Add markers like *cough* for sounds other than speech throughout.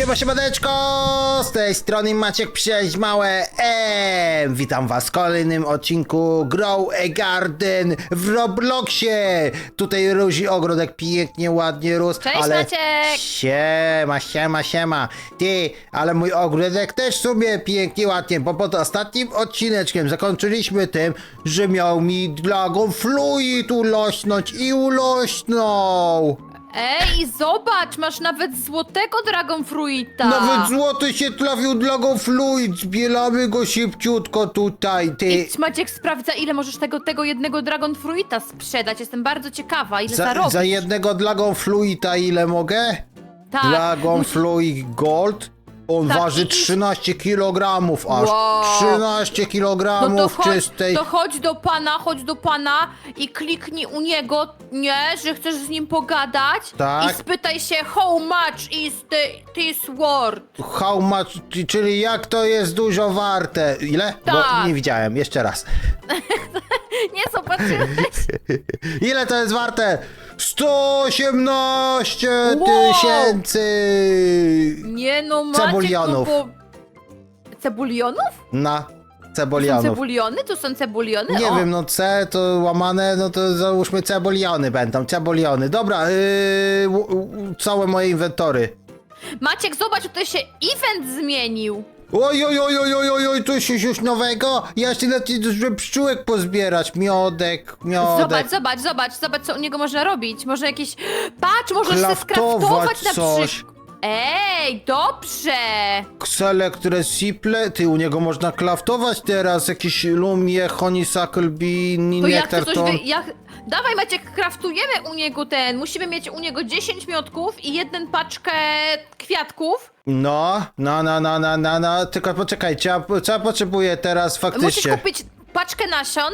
Siema, siemaneczko! Z tej strony Maciek Przeź Małe M. Witam was w kolejnym odcinku Grow a Garden w Robloxie. Tutaj Ruzi ogrodek pięknie, ładnie rósł, Cześć, ale... Maciek! Siema, siema, siema. Ty, ale mój ogródek też sobie pięknie, ładnie, bo pod ostatnim odcineczkiem zakończyliśmy tym, że miał mi Dragon Fluid ulośnąć i ulośnął. Ej, zobacz, masz nawet złotego Dragon Fruita. Nawet złoty się trafił Dragon Fluid, zbieramy go szybciutko tutaj, ty. Idź Maciek sprawdza ile możesz tego, tego jednego Dragon Fruita sprzedać. Jestem bardzo ciekawa, ile Za, zarobisz. za jednego Dragon Fluida ile mogę? tak, Dragon Fluid Gold? On Tak, waży i- 13 kg aż. Wow. 13 kg No to chodź, czystej. to chodź do pana, chodź do pana i kliknij u niego, nie, że chcesz z nim pogadać Tak. i spytaj się how much is the, this worth. How much, czyli jak to jest dużo warte? Ile? Bo Tak. nie widziałem, jeszcze raz. *laughs* *laughs* Nie zobaczyłeś? *laughs* Ile to jest warte? 118 Wow. tysięcy! Nie no Maciek, Cebulionów. No bo... Cebulionów? Na Są cebulianów. cebuliony? Tu są cebuliony? Nie o. wiem, no C to łamane, no to załóżmy cebuliony będą, cebuliony. Dobra, yy, u- u- całe moje inwentory. Maciek, zobacz, tutaj się event zmienił. Oj, oj, oj, oj, oj, oj, oj, coś już nowego? Ja się na żeby pszczółek pozbierać, miodek, miodek. Zobacz, zobacz, zobacz, zobacz, co u niego można robić. Może jakieś... Patrz, możesz się Klaftować skraftować na coś. przykład. Ej, dobrze! Ksele, które siple, ty u niego można klaftować teraz, jakieś lumie, honeysuckle bee, To jak nektar coś wy... jak... Dawaj Maciek, kraftujemy u niego ten. Musimy mieć u niego 10 miotków i jedną paczkę kwiatków. No, no, no, no, no, no, no, tylko poczekaj, co ja, co ja potrzebuję teraz Musisz faktycznie? kupić paczkę nasion.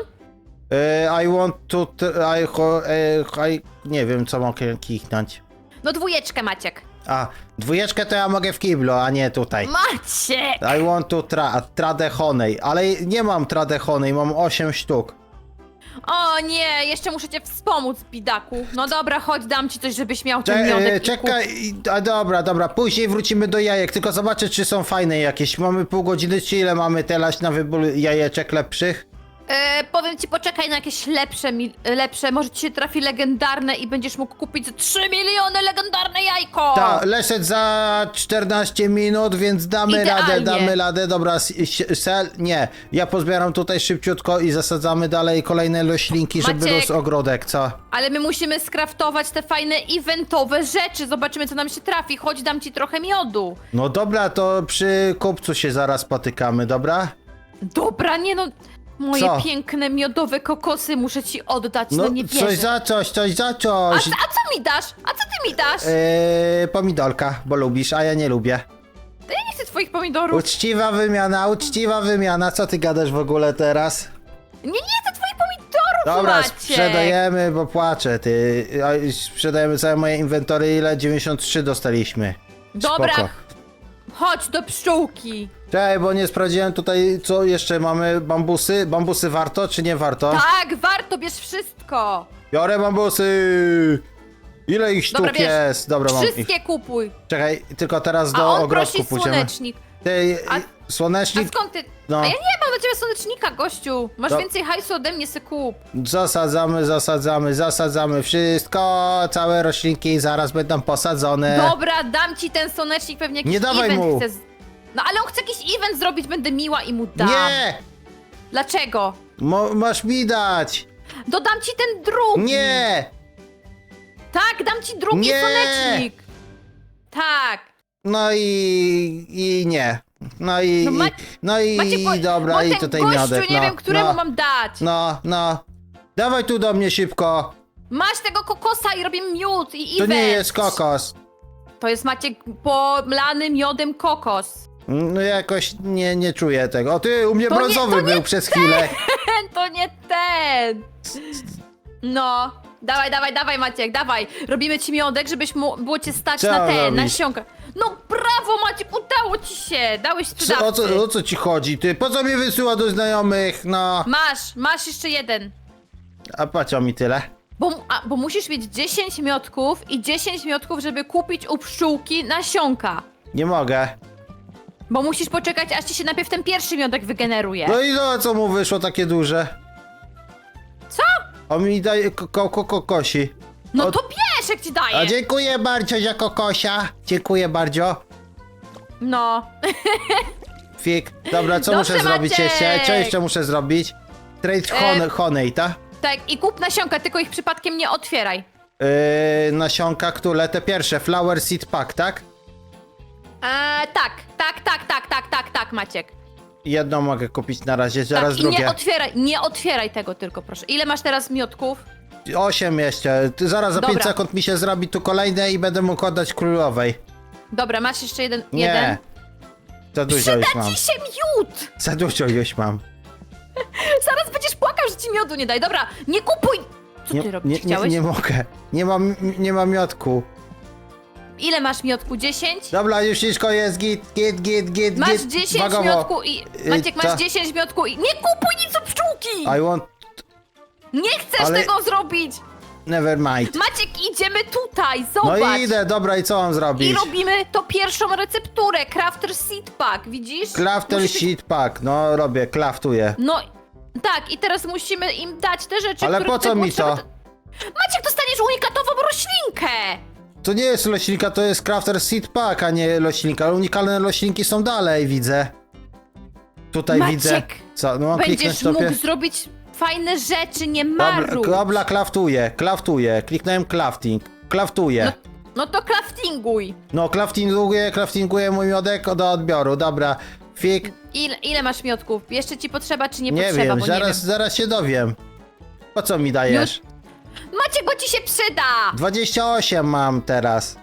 E, I want to, t- I, ho, e, I, nie wiem co mogę kichnąć. No dwójeczkę Maciek. A, dwójeczkę to ja mogę w kiblu, a nie tutaj. Maciek! I want to tra, trade honey, ale nie mam trade honey, mam 8 sztuk. O nie, jeszcze muszę cię wspomóc, bidaku. No dobra, chodź, dam ci coś, żebyś miał ten Cze- miodek e, i czekaj, i- a dobra, dobra, później wrócimy do jajek, tylko zobaczę czy są fajne jakieś. Mamy pół godziny, czy ile mamy teraz na wybór jajeczek lepszych? E, powiem ci, poczekaj na jakieś lepsze, mi- lepsze, może ci się trafi legendarne i będziesz mógł kupić za 3 miliony legendarne jajko! Ta, leszec za 14 minut, więc damy Idealnie. radę, damy radę. Dobra, s- s- sel, nie. Ja pozbieram tutaj szybciutko i zasadzamy dalej kolejne roślinki, żeby Maciek. rósł ogrodek, co? Ale my musimy skraftować te fajne eventowe rzeczy, zobaczymy co nam się trafi, chodź dam ci trochę miodu. No dobra, to przy kupcu się zaraz spotykamy, dobra? Dobra, nie no, moje Co? piękne miodowe kokosy muszę ci oddać, no, No, nie coś wierzę. za coś, coś za A, coś. co- a co mi dasz? A co ty mi dasz? Eee, pomidorka, bo lubisz, a ja nie lubię. Ja nie chcę twoich pomidorów. Uczciwa wymiana, uczciwa wymiana. Co ty gadasz w ogóle teraz? Nie, nie chcę twoich pomidorów, Dobra, Maciek. sprzedajemy, bo płaczę, ty. Sprzedajemy całe moje inwentory, ile? 93 dostaliśmy. Dobra, Spoko. Chodź do pszczółki. Czekaj, bo nie sprawdziłem tutaj, co jeszcze mamy. Bambusy? Bambusy warto, czy nie warto? Tak, warto, bierz wszystko. Biorę bambusy! Ile ich sztuk Dobra, bierz. jest? Dobra, mam ich. Wszystkie kupuj. Czekaj, tylko teraz A do on ogrodku prosi pójdziemy. słonecznik. Ty, A- A słonecznik, skąd ty? No. A ja nie mam dla ciebie słonecznika, gościu. Masz No. więcej hajsu ode mnie, se kup. zasadzamy, zasadzamy, zasadzamy wszystko, całe roślinki zaraz będą posadzone. Dobra, dam ci ten słonecznik, pewnie jakiś Nie dawaj event mu. chce. z- No ale on chce jakiś event zrobić, będę miła i mu dam. Nie! Dlaczego? Mo, masz mi dać! Dodam ci ten drugi. Nie! Tak, dam ci drugi Nie. słonecznik. Tak. No i, i nie. No i, No ma- no i Macie po... dobra, i tutaj gościu, miodek. nie no, wiem, któremu no, mam dać. No, no. Dawaj tu do mnie szybko. Masz tego kokosa i robię miód i To event. nie jest kokos. To jest Maciek pomlany miodem kokos. No jakoś nie, nie czuję tego. O ty, u mnie To nie- brązowy to nie był przez chwilę. Ten *laughs* to nie ten. No. Dawaj, dawaj, dawaj Maciek, dawaj. Robimy ci miodek, żebyś mu, było cię stać Co na ten, robisz? na sionka. No brawo Maciek, udało ci się. Dałeś Co, sprzedawcy. o, co, o co ci chodzi, ty? Po co mnie wysyła do znajomych? No, Masz, masz jeszcze jeden. a po co mi tyle? Bo, a, bo musisz mieć 10 miotków i 10 miotków, żeby kupić u pszczółki nasionka. Nie mogę. Bo musisz poczekać, aż ci się najpierw ten pierwszy miodek wygeneruje. No i no, co mu wyszło takie duże? Co? On mi daje ko- ko- kokosi. No O- to Ci. A dziękuję bardzo za kokosia. Dziękuję bardzo. No. *laughs* Fik. Dobra, co Dobrze, muszę zrobić jeszcze? Co jeszcze muszę zrobić? Trade e, hon Em. Honate'a. Tak? tak, i kup nasionka, tylko ich przypadkiem nie otwieraj. Yy, nasionka, które te pierwsze. Flower Seed Pack, tak? E, tak, tak, tak, tak, tak, tak, tak, Maciek. Jedną mogę kupić na razie, zaraz tak, i drugie. nie otwieraj, nie otwieraj tego tylko, proszę. Ile masz teraz miotków? 8 jeszcze. Zaraz za 5 sekund mi się zrobi tu kolejne i będę mógł oddać królowej. Dobra, masz jeszcze jeden. jeden. Nie. Za dużo już mam. Ci się miód! Za dużo już mam. *laughs* Zaraz będziesz płakał, że ci miodu nie daj. Dobra, nie kupuj! Co Nie, ty robisz? nie, nie, nie mogę. Nie mam, nie mam miotku. Ile masz miodku? 10? Dobra, już wszystko jest git, git, git, git, Masz 10 Wagowo. miodku i... Y, Maciek, masz 10 miodku i... Nie kupuj nic od pszczółki! I want nie chcesz Ale- tego zrobić! Never mind. Maciek, idziemy tutaj, No zobacz! i idę, dobra, i co mam I zrobić? robimy to pierwszą recepturę, Crafter Seed Pack, widzisz? Crafter Musisz- sheet pack, no robię, klaftuję. No, tak, i teraz musimy im dać te rzeczy, Ale po co mi to? potrzeba- Maciek, dostaniesz unikatową roślinkę! To nie jest roślinka, to jest crafter seed pack, a nie roślinka. Ale unikalne roślinki są dalej, widzę. Tutaj Maciek, widzę. Co, no mam kliknąć Będziesz mógł zrobić fajne rzeczy, nie Dobra, marnuj! dobra, klaftuję, klaftuję. Kliknąłem crafting. Klaftuję. No, no to craftinguj! No, craftinguję, craftinguję mój miodek do odbioru, dobra. Fik, Ile, ile masz miodków? Jeszcze ci potrzeba, czy nie, nie, potrzeba, wiem, bo zaraz, nie zaraz się dowiem. Po co mi dajesz? wiem. Maciek, bo ci się przyda! 28 mam teraz.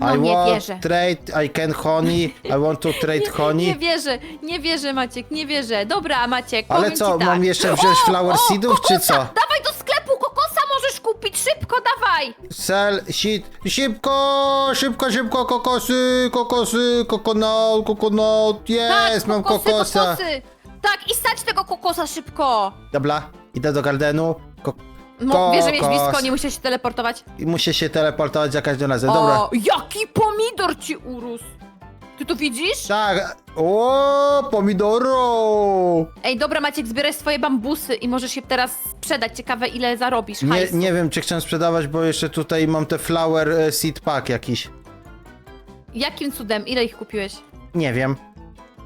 No, I nie want wierzę. trade, I can honey, I want to trade *laughs* honey. Nie wierzę, nie wierzę, Maciek, nie wierzę. Dobra, Maciek, Ale powiem co, ci tak. mam jeszcze wziąć flower seedów, czy kokosa! co? Dawaj do sklepu, kokosa możesz kupić, szybko, dawaj! Sell, shit, szybko, szybko, szybko, kokosy, kokosy, kokonut, jest, tak, mam kokosy, kokosa. kokosy. Tak, i stać tego kokosa szybko. Dobra, idę do gardenu, ko Mo, wiesz, że mieć Kokos. blisko, nie musisz się teleportować. i muszę się teleportować za każdym razem, dobra. O, jaki pomidor ci urósł! Ty to widzisz? Tak, o, pomidoro. Ej, dobra, Maciek, zbieraj swoje bambusy i możesz je teraz sprzedać. Ciekawe, ile zarobisz Nie, hajsu. nie wiem, czy chcę sprzedawać, bo jeszcze tutaj mam te flower e, seed pack jakiś. Jakim cudem? Ile ich kupiłeś? Nie wiem.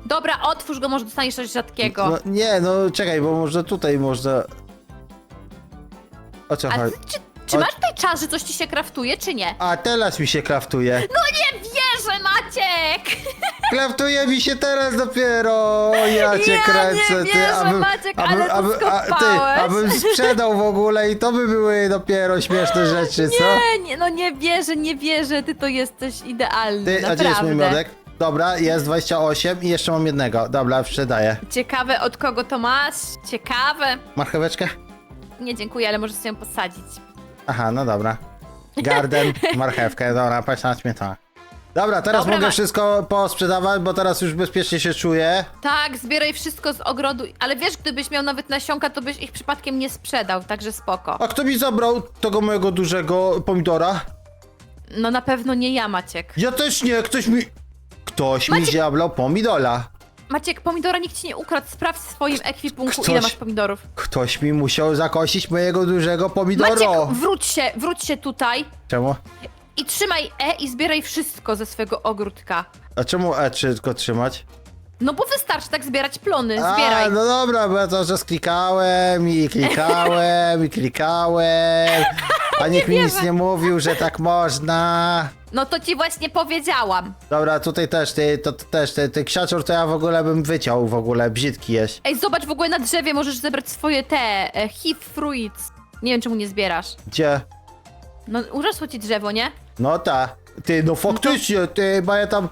Dobra, otwórz go, może dostaniesz coś rzadkiego. No, nie, no czekaj, bo może tutaj można... O co chodzi? czy, czy O- masz tutaj czas, że coś ci się kraftuje, czy nie? A teraz mi się kraftuje. No nie wierzę, Maciek! *laughs* Kraftuje mi się teraz dopiero! Ja cię Ja kręcę, nie ty, wierzę, Maciek, ale to ty, skopałeś. abym sprzedał w ogóle i to by były dopiero śmieszne *gasps* rzeczy, co? Nie, nie, no nie wierzę, nie wierzę, ty to jesteś idealny, Ty, a naprawdę. gdzie jest mój miodek? Dobra, jest 28 i jeszcze mam jednego. Dobra, sprzedaję. Ciekawe, od kogo to masz? Ciekawe. Marcheweczkę? Nie, dziękuję, ale możesz ją posadzić. Aha, no dobra. Garden, *laughs* marchewkę, dobra, patrz na śmietana. Dobra, teraz Dobra, mogę ma- wszystko posprzedawać, bo teraz już bezpiecznie się czuję. Tak, zbieraj wszystko z ogrodu, ale wiesz, gdybyś miał nawet nasionka, to byś ich przypadkiem nie sprzedał, także spoko. A kto mi zabrał tego mojego dużego pomidora? No na pewno nie ja, Maciek. Ja też nie, ktoś mi... Ktoś mi Maciek- pomidora. Maciek, pomidora nikt ci nie ukradł, sprawdź w swoim ekwipunku, Ktoś- ile masz pomidorów. Ktoś mi musiał zakosić mojego dużego pomidora. Maciek, wróć się, wróć się tutaj Czemu? i trzymaj E i zbieraj wszystko ze swego ogródka. A czemu E3 tylko trzymać? No bo wystarczy tak zbierać plony, zbieraj. A, no dobra, bo ja to że klikałem i klikałem i klikałem. *laughs* A nikt mi nic nie mówił, że tak można. No to ci właśnie powiedziałam. Dobra, tutaj też, ty, to, to też, ty, ty ksiaczur to ja w ogóle bym wyciął w ogóle, brzydki jest. Ej, zobacz, w ogóle na drzewie możesz zebrać swoje te e, hip fruits. Nie wiem, czemu nie zbierasz. Gdzie? No, urosło ci drzewo, nie? No ta. Ty, no faktycznie, ty, bo ja tam,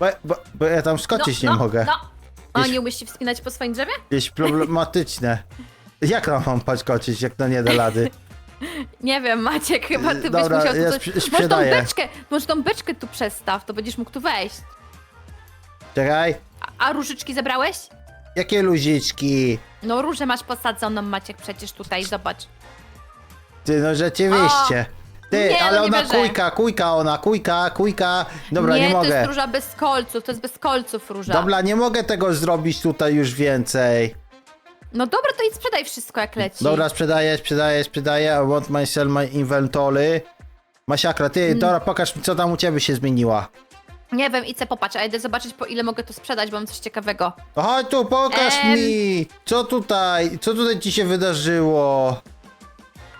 bo, bo, bo ja tam No, skoczyć no, nie mogę. No. A Jest- nie umiesz się wspinać po swoim drzewie? Jest problematyczne. Jak tam mam podskoczyć, jak to nie da lady? *laughs* Nie wiem, Maciek, chyba ty byś Dobra, musiał tu ja coś... sprze- Może tą sprzedaję. beczkę, może tą beczkę tu przestaw, to będziesz mógł tu wejść. Czekaj. A, a różyczki zebrałeś? Jakie luziczki? No różę masz posadzoną, Maciek, przecież tutaj, zobacz. Ty, no rzeczywiście. Ty, Nie, ale no nie ona wierzę. kujka, kujka ona, kujka, kujka. Dobra, nie, nie, to mogę. jest róża bez kolców, to jest bez kolców róża. Dobra, nie mogę tego zrobić tutaj już więcej. No dobra, to idź sprzedaj wszystko jak leci. Dobra, sprzedaję, sprzedaję, sprzedaję. I want my sell my inventory. Masiakra, ty, Mm. dobra, pokaż mi, co tam u ciebie się zmieniła. Nie wiem, se popatrz, a idę zobaczyć po ile mogę to sprzedać, bo mam coś ciekawego. Chodź tu, pokaż Em. mi! Co tutaj, co tutaj ci się wydarzyło?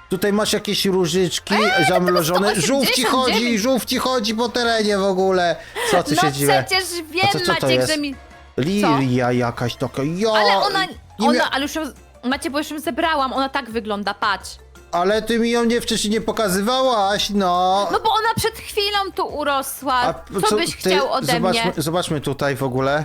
Tutaj masz jakieś różyczki zamrożone. 189. Żółw ci chodzi, żółw ci chodzi po terenie w ogóle. Co ty no się dzieje? przecież wiem, A co to Maciek, jest? że mi... Lilia jakaś taka, ja... Ale ona, nie ona, mia- ale już ją... Macie, bo już ją zebrałam, ona tak wygląda, patrz. Ale ty mi ją nie wcześniej nie pokazywałaś, no. No bo ona przed chwilą tu urosła. A co, byś ty- chciał ode zobaczmy, mnie? Zobaczmy tutaj w ogóle.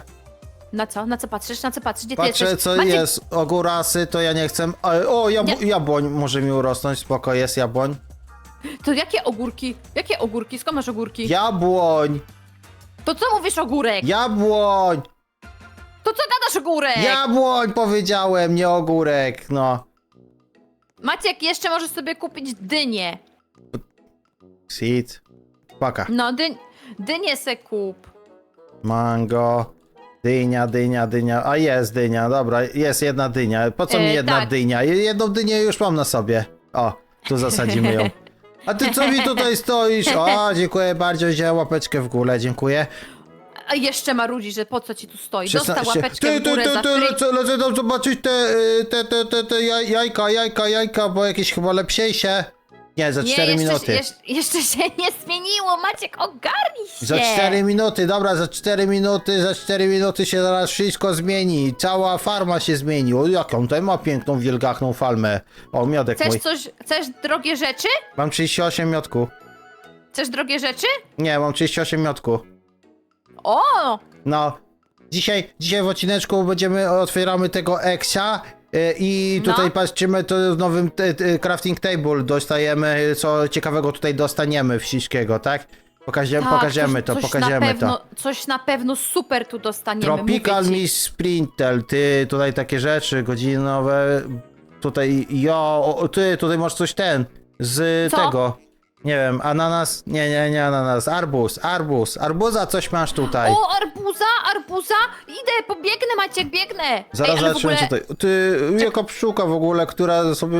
Na co? Na co patrzysz? Na co patrzysz? Gdzie ty Patrzę jesteś? co Maciek, jest. Ogórasy to ja nie chcę. Ale- O, jabł Nie. jabłoń może mi urosnąć, spoko jest jabłoń. To jakie ogórki? Jakie ogórki? Skąd masz ogórki? Jabłoń! To co mówisz ogórek? Jabłoń! To co gadasz ogórek? Jabłoń powiedziałem, nie ogórek, no. Maciek, jeszcze możesz sobie kupić dynię. Seed. Paka. No, dyń... dynię se kup. Mango. Dynia, dynia, dynia. A jest dynia, dobra, jest jedna dynia. Po co E, mi jedna tak. dynia? Jedną dynię już mam na sobie. O, tu zasadzimy ją. A ty co mi tutaj stoisz? O, dziękuję bardzo, wziąłem łapeczkę w górę, dziękuję. A jeszcze marudzi, że po co ci tu stoi? Dostał się- łapeczkę ty, w ty, górę ty, za ty, free. lecę, lecę tam zobaczyć te, y, te, te, te, te jaj- jajka, jajka, jajka, bo jakieś chyba lepsiejsze. Nie, za 4 nie, minuty. jeszcze, jeszcze, jeszcze się nie zmieniło, Maciek, ogarnij się! Za 4 minuty, dobra, za 4 minuty, za 4 minuty się zaraz wszystko zmieni. Cała farma się zmieni. O, jaką tutaj ma piękną, wielgachną farmę. O, miodek mój. Chcesz coś, chcesz drogie rzeczy? Mam 38 miodku. Chcesz drogie rzeczy? Nie, mam 38 miodku. O! No, dzisiaj, dzisiaj w odcineczku będziemy, otwieramy tego Exia y, i No. tutaj patrzymy, to w nowym crafting table dostajemy, co ciekawego tutaj dostaniemy wszystkiego, tak? Pokażemy, Tak, pokażemy coś, to, coś pokażemy na pewno, to. Coś na pewno super tu dostaniemy, Tropical. Miss Sprintel, ty, tutaj takie rzeczy godzinowe, tutaj, jo, ty, tutaj masz coś ten, z Co? tego. Nie wiem, ananas? Nie, nie, nie ananas. Arbuz, arbuz. Arbuza coś masz tutaj. O, arbuza, arbuza! Idę, pobiegnę, Maciek, biegnę! Zaraz ale w zobaczymy ogóle... tutaj. Ty, jaka pszczółka w ogóle, która sobie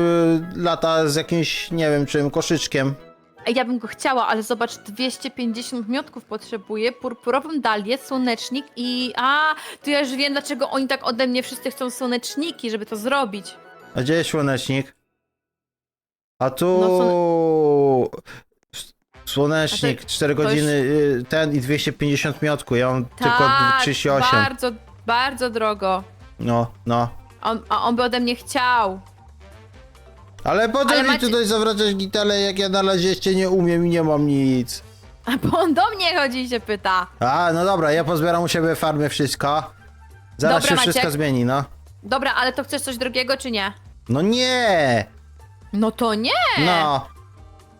lata z jakimś, nie wiem czym, koszyczkiem. Ej, ja bym go chciała, ale zobacz, 250 miotków potrzebuję, purpurową dalię, słonecznik i... A, to ja już wiem, dlaczego oni tak ode mnie wszyscy chcą słoneczniki, żeby to zrobić. A gdzie jest słonecznik? A tu... No, Słonecznik, A to- 4 to już- godziny, y, ten i 250 miotku, ja mam tylko Tak, 38. bardzo, bardzo drogo. No, no. On, a on by ode mnie chciał. Ale po co Ale mi macie- tutaj zawracać gitarę, jak ja na razie jeszcze nie umiem i nie mam nic? A bo on do mnie chodzi i się pyta. A, no dobra, ja pozbieram u siebie farmy wszystko. Zaraz Dobra, się Maciek. wszystko zmieni, no. Dobra, ale to chcesz coś drogiego, czy nie? No nie! No to nie! No.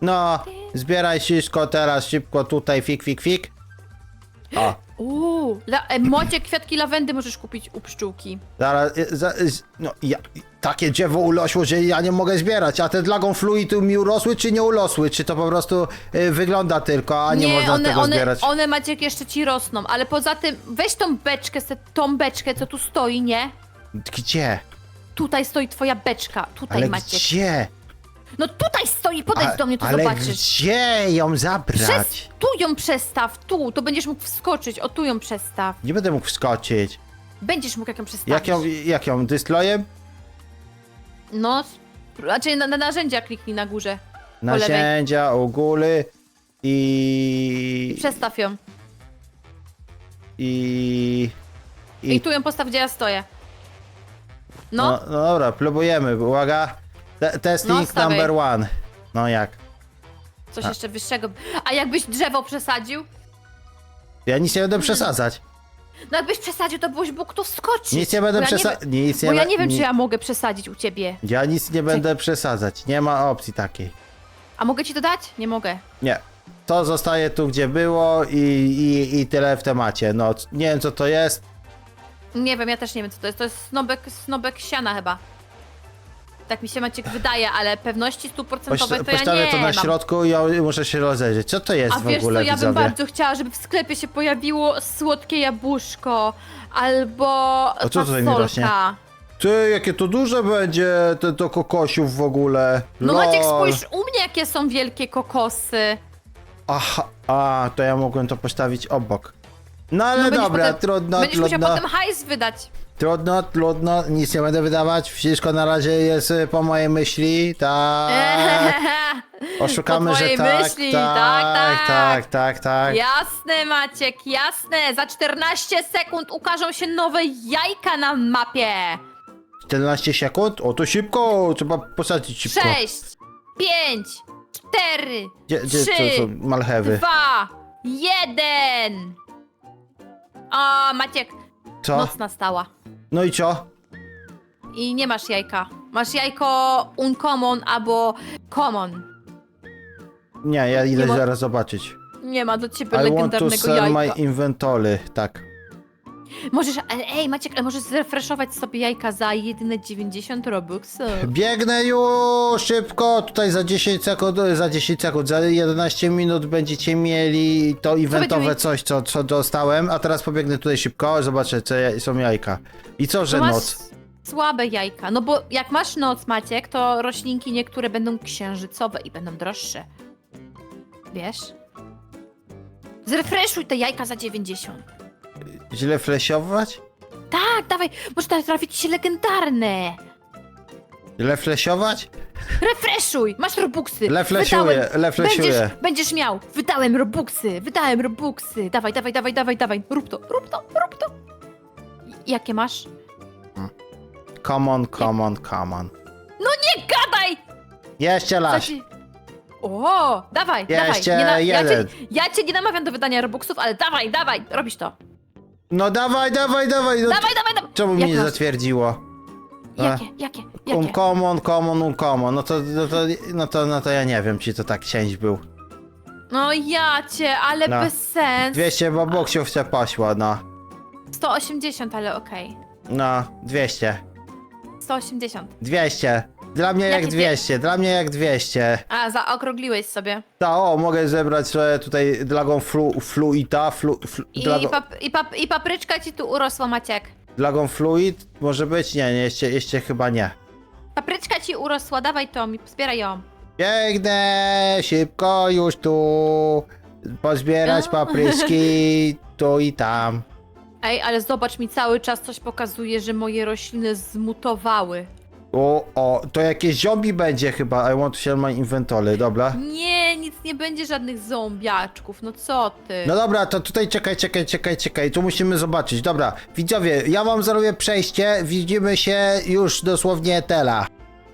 No, zbieraj wszystko teraz szybko tutaj, fik, fik, fik. O, Uuu, la, e, mocie kwiatki lawendy możesz kupić u pszczółki. zaraz, y, za, y, no ja, takie drzewo ulosło, że ja nie mogę zbierać, a te dragonfluity mi urosły, czy nie urosły? Czy to po prostu y, wygląda tylko, a nie, można tego one, zbierać? one Maciek jeszcze ci rosną, ale poza tym weź tą beczkę, se- tą beczkę, co tu stoi, nie? Gdzie? Tutaj stoi twoja beczka, tutaj Ale Maciek. gdzie? No tutaj stoi, podejdź A- do mnie, to ale zobaczysz. gdzie ją zabrać? Przez, tu ją przestaw, tu, to będziesz mógł wskoczyć, o tu ją przestaw. Nie będę mógł wskoczyć. Będziesz mógł jak ją przestawić. Jak ją, jak ją, dyslojem? No, sp- raczej na, na narzędzia kliknij na górze. Po lewej. Narzędzia, ogóły i... Przestaw ją. i... I, tu ją postaw, gdzie ja stoję. No, No, no dobra, próbujemy, uwaga. Te testing No, stawiaj. number one. No jak? coś jeszcze wyższego. A jakbyś drzewo przesadził? Ja nic nie będę przesadzać. No jakbyś przesadził, to byś mógł tu wskoczyć. Nic nie będę przesadzać. nie Bo ja be- nie wiem, ni- czy ja mogę przesadzić u ciebie. Ja nic nie będę przesadzać. Nie ma opcji takiej. A mogę ci to dać? Nie mogę. Nie. To zostaje tu, gdzie było i, i, i tyle w temacie. No, c- nie wiem co to jest. Nie wiem, ja też nie wiem, co to jest. To jest snobek, snobek siana chyba. Tak mi się Maciek wydaje, ale pewności stuprocentowej to ja Postawię nie to na mam. środku i ja muszę się rozejrzeć. Co to jest A w wiesz co, ogóle, ja bym widzowie? bardzo chciała, żeby w sklepie się pojawiło słodkie jabłuszko albo co tutaj mi fasolka. rośnie? Ty, jakie to duże będzie, te to kokosiów w ogóle. No Lol. Maciek, spójrz u mnie, jakie są wielkie kokosy. Aha, a, to ja mogłem to postawić obok. No ale No będziesz dobra, potem- trudno, Będziesz musiał trudno, potem hajs wydać. Trudno, trudno, nic nie będę wydawać, wszystko na razie jest y, po mojej myśli, tak, *laughs* oszukamy, Po że twojej tak, myśli, tak, tak, tak, tak. tak, tak, Jasne, Maciek, jasne. Za 14 sekund ukażą się nowe jajka na mapie. 14 sekund? O, to szybko, trzeba posadzić szybko. 6, 5, 4, Gdzie, gdzie trzy, to są malchewy? 2, 1. O, Maciek, Co? noc nastała. No i co? I nie masz jajka. Masz jajko uncommon albo common. Nie, ja idę ma- zaraz zobaczyć. Nie ma do ciebie I want to legendarnego sell my jajka. inventory, tak. Możesz, ale ej Maciek, ale możesz zrefreshować sobie jajka za jedyne 90 robuxów. Biegnę już szybko, tutaj za 10 sekund, za 10 sekund, za 11 minut będziecie mieli to eventowe coś, co, co dostałem, a teraz pobiegnę tutaj szybko, zobaczę, co ja- są jajka. I co, że To masz noc? Słabe jajka. No bo jak masz noc, Maciek, to roślinki niektóre będą księżycowe i będą droższe. Wiesz? Zrefreshuj te jajka za 90. Źle flesiować? Tak, dawaj, może teraz trafić ci się legendarne. Źle flesiować? Refreshuj! Masz robuxy! Leflesiuję, Wydałem- leflesiuję. Będziesz, będziesz miał! Wydałem robuxy! Wydałem robuxy! Dawaj, dawaj, dawaj, dawaj, dawaj! Rób to, rób to, rób to! Jakie masz? Come on, come on, come on. Nie gadaj! Jeszcze Co raz. ci... O, dawaj, Jeszcze dawaj. Na, ja, cię, jeden. ja cię nie namawiam do wydania robuxów, ale dawaj, dawaj, robisz to. No dawaj, dawaj, dawaj. No, Dawaj, dawaj, dawaj! Czemu Jak mnie nie masz? zatwierdziło? Jakie, jakie, jakie? Uncommon, common, uncommon. No to, no to, no to, no to ja nie wiem, czy to tak cięć był. No ja cię, ale No. bez sens. 200 bobuksiów się poszło, no. 180, ale okej. No, 200. 180. 200. Dla mnie jak Jakie 200, dla mnie jak 200. A, zaokrągliłeś sobie. To, o, mogę zebrać sobie tutaj Dragon flu, Fluida, flu, flu, I, pap, i, pap, I papryczka ci tu urosła, Maciek. dragon Fluid? Może być? Nie, nie, jeszcze, jeszcze chyba nie. Papryczka ci urosła, dawaj to mi, zbieraj ją. Biegnę szybko już tu, pozbierać A. papryczki *laughs* tu i tam. Ej, ale zobacz, mi cały czas coś pokazuje, że moje rośliny zmutowały. O, o, to jakieś zombie będzie chyba, I want to share my inventory, dobra. Nie, nic nie będzie żadnych zombiaczków, no co ty? No dobra, to tutaj czekaj, czekaj, czekaj, czekaj, tu musimy zobaczyć. Dobra, widzowie, ja wam zrobię przejście, widzimy się już dosłownie tela.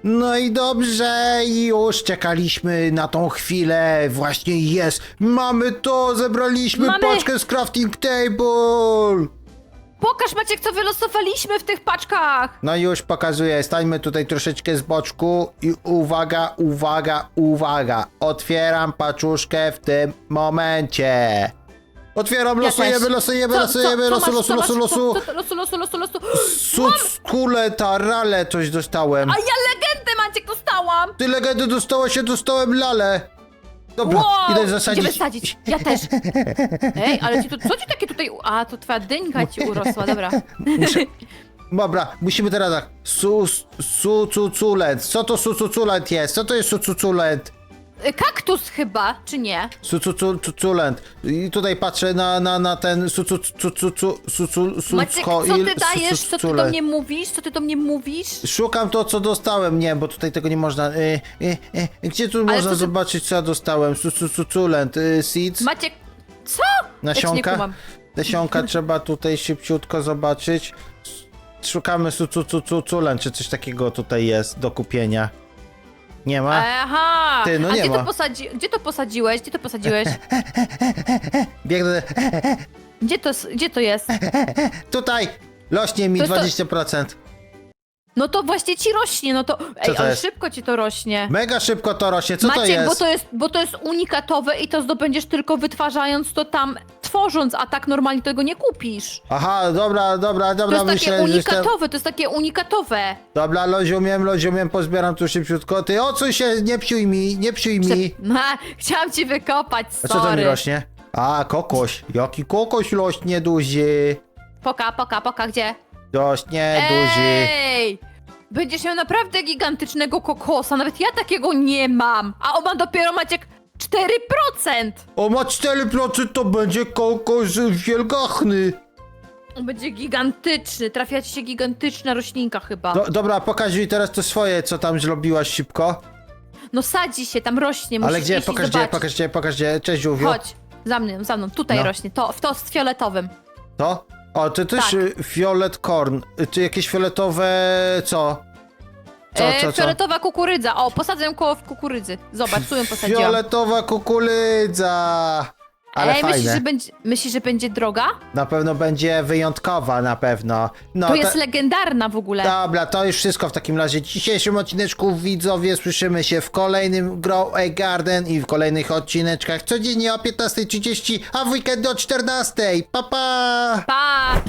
No i dobrze, już czekaliśmy na tą chwilę, właśnie jest, mamy to, zebraliśmy Mamy. paczkę z crafting table. Pokaż Maciek, co wylosowaliśmy w tych paczkach! No już pokazuję, stańmy tutaj troszeczkę z boczku i uwaga, uwaga, uwaga, otwieram paczuszkę w tym momencie. Otwieram, Ja losujemy, też. losujemy, Co- co- losujemy, co losu, masz, losu, co losu, masz? losu. Co- co- Losu, losu, losu, losu. Suc, tarale, coś dostałem. A ja legendę, Maciek, dostałam! Ty legendy dostałaś, ja dostałem lalę. Dobra, Wow! idę zasadzić. Idziemy sadzić, ja też. *laughs* Ej, ale ci tu, co ci takie tutaj... u- A, to twoja dynka ci urosła, dobra. Dobra, musimy teraz tak. Su, su, cu, culent. Co to su, cu, culent jest? Co to jest su, cu, culent? Y, Kaktus chyba, czy nie? Su, cu, cu, cu, culent. I tutaj patrzę na, na, na ten Maciek, co co ty dajesz? Co ty do mnie mówisz? Co ty do mnie mówisz? Szukam to, co dostałem. Nie, bo tutaj tego nie można. Y, y, y, gdzie tu można zobaczyć, co ja dostałem? Y, seeds? Maciek, co? Ja cię nie Nasionka? kumam. Nasionka *laughs* trzeba tutaj szybciutko zobaczyć. Szukamy czy coś takiego tutaj jest do kupienia. Nie ma? Aha! Ty, no A nie gdzie, ma. To posadzi... gdzie to posadziłeś? Gdzie to posadziłeś? *laughs* Biegnę. Gdzie to, s- gdzie to jest? Tutaj! Rośnie mi To jest to- 20%. No to właśnie ci rośnie, no to. Ej, to ale jest? szybko ci to rośnie. Mega szybko to rośnie, co Maciek, to jest? Bo, to jest, bo to jest unikatowe i to zdobędziesz tylko wytwarzając to tam, tworząc, a tak normalnie tego nie kupisz. Aha, dobra, dobra, To dobra, jest takie że jestem... unikatowe, to jest takie unikatowe. Dobra, rozumiem, rozumiem, pozbieram tu szybciutko. Ty, odsuń się, nie psiuj mi, nie psiuj mi. Ha, *laughs* chciałam ci wykopać, A sorry. co to mi rośnie? A, kokoś. Jaki kokoś rośnie duży. Poka, poka, poka, gdzie? Rośnie duży. Ej! Będziesz miał naprawdę gigantycznego kokosa, nawet ja takiego nie mam. A on ma dopiero, Maciek, 4%! O, ma 4% to będzie kokos wielgachny. On będzie gigantyczny, trafia ci się gigantyczna roślinka chyba. Do, dobra, pokaż mi teraz to swoje, co tam zrobiłaś szybko. No sadzi się, tam rośnie, musisz Ale gdzie? iść i Pokaż gdzie, zobaczyć. pokaż gdzie, pokaż gdzie. Cześć, Żółwiu. Chodź, za mną, za mną, tutaj No. rośnie, to, w to z fioletowym. To? O, to też Tak. y, fiolet corn. Y, Czy jakieś fioletowe... co? Co, e, co, co? Fioletowa kukurydza, o, posadzę ją koło w kukurydzy. Zobacz, tu ją posadziłam. Fioletowa kukurydza. Ale Ej, fajne. myślisz że, będzie, myślisz, że będzie droga? Na pewno będzie wyjątkowa, na pewno. No, to jest legendarna w ogóle. Dobra, to już wszystko w takim razie. W dzisiejszym odcineczku widzowie słyszymy się w kolejnym Grow a Garden i w kolejnych odcineczkach codziennie o 15.30, a w weekend o 14.00. Pa pa! Pa!